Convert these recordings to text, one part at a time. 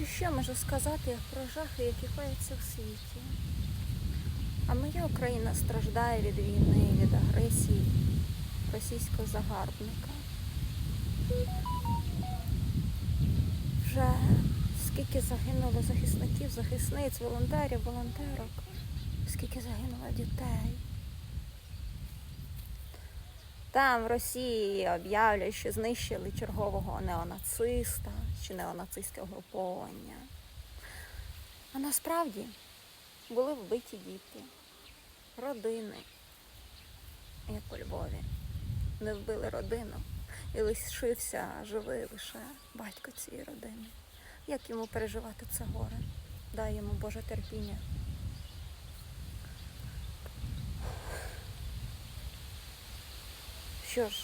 що ще можу сказати про жахи, які кояться в світі. А моя Україна страждає від війни, від агресії російського загарбника. Вже скільки загинуло захисників, захисниць, волонтерів, волонтерок, скільки загинуло дітей. Там в Росії об'явлюють, що знищили чергового неонациста чи неонацистське угруповання. А насправді були вбиті діти, родини, як у Львові. Не вбили родину і лишився живий лише батько цієї родини. Як йому переживати це горе? Дай йому Боже терпіння. Що ж,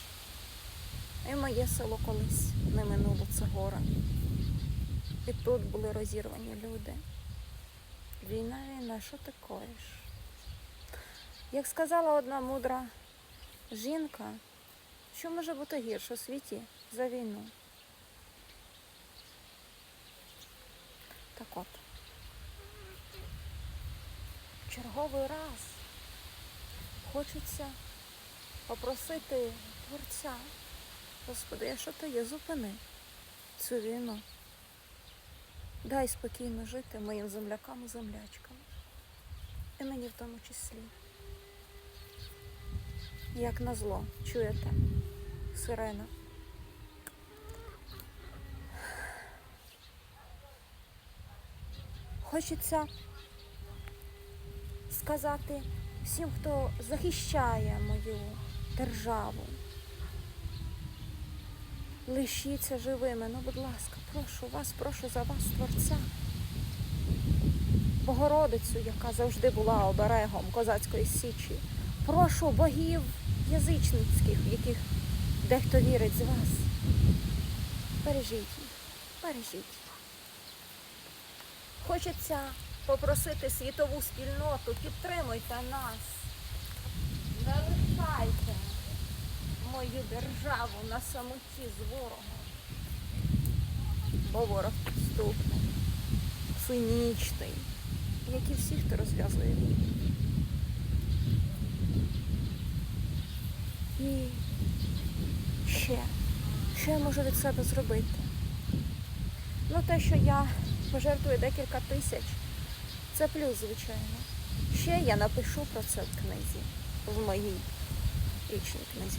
і моє село колись не минуло це горе. І тут були розірвані люди. Війна, війна, що ти коїш? Як сказала одна мудра жінка, що може бути гірше у світі за війну? Так от, черговий раз хочеться попросити Творця, Господи, а що то є? Зупини цю війну. Дай спокійно жити моїм землякам і землячкам. І мені в тому числі. Як назло, чуєте? Сирена. Хочеться сказати всім, хто захищає мою державу. Лишіться живими. Ну, будь ласка, прошу вас, прошу за вас, Творця. Богородицю, яка завжди була оберегом козацької січі. Прошу богів язичницьких, в яких дехто вірить з вас. Бережіть їх, бережіть. Хочеться попросити світову спільноту, підтримуйте нас. Мою державу на самоті з ворогом. Бо ворог підступний, цинічний, як і всі, хто розв'язує війну. І ще, що я можу від себе зробити? Ну, те, що я пожертвую декілька тисяч, це плюс, звичайно. Ще я напишу про це в книзі, в моїй річній книзі.